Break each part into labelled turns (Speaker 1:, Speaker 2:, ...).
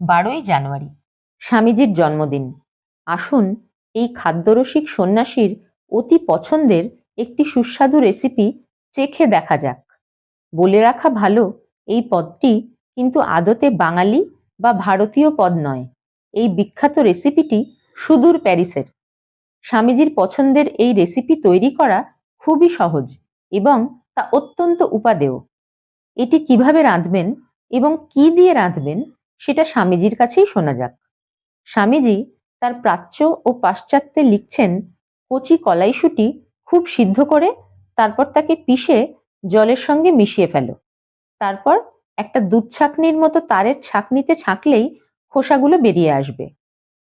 Speaker 1: বারোই জানুয়ারি, স্বামীজির জন্মদিন। আসুন, এই খাদ্যরসিক সন্ন্যাসীর অতি পছন্দের একটি সুস্বাদু রেসিপি চেখে দেখা যাক। বলে রাখা ভালো, এই পদটি কিন্তু আদতে বাঙালি বা ভারতীয় পদ নয়। এই বিখ্যাত রেসিপিটি সুদূর প্যারিসের। স্বামীজির পছন্দের এই রেসিপি তৈরি করা খুবই সহজ এবং তা অত্যন্ত উপাদেয়। এটি কীভাবে রাঁধবেন এবং কি দিয়ে রাঁধবেন সেটা স্বামীজির কাছেই শোনা যাক। স্বামীজি তার প্রাচ্য ও পাশ্চাত্যে লিখছেন, কচি কলাইশুটি খুব সিদ্ধ করে, তারপর তাকে পিষে জলের সঙ্গে মিশিয়ে ফেলো। তারপর একটা দুধ ছাঁকনির মতো তারের ছাঁকনিতে ছাঁকলেই খোসাগুলো বেরিয়ে আসবে।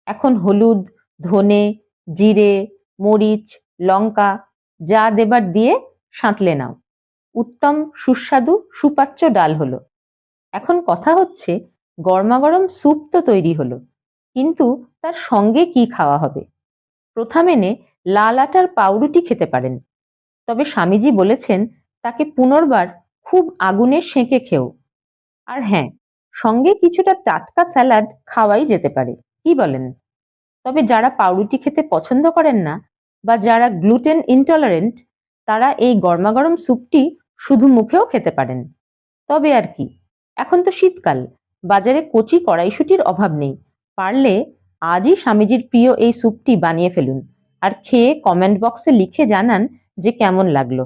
Speaker 1: এখন হলুদ, ধনে, জিরে, মরিচ, লঙ্কা যা দেবার দিয়ে সাঁতলে নাও। উত্তম, সুস্বাদু, সুপাচ্য ডাল হলো। এখন কথা হচ্ছে গরমাগরম স্যুপ তো তৈরি হলো, কিন্তু তার সঙ্গে কি খাওয়া হবে? প্রথা মেনে লাল আটার পাউরুটি খেতে পারেন। তবে স্বামীজি বলেছেন, তাকে পুনর্বার খুব আগুনে সেঁকে খেও। আর হ্যাঁ সঙ্গে কিছুটা টাটকা স্যালাড খাওয়াই যেতে পারে, কি বলেন? তবে যারা পাউরুটি খেতে পছন্দ করেন না, বা যারা গ্লুটেন ইনটলারেন্ট, তারা এই গরমাগরম স্যুপটি শুধু মুখেও খেতে পারেন। তবে আর কি, এখন তো শীতকাল বাজারে কচি কড়াইশুটির অভাব নেই। পারলে আজই স্বামীজির প্রিয় এই স্যুপটি বানিয়ে ফেলুন। আর খেয়ে কমেন্ট বক্সে লিখে জানান যে কেমন লাগল।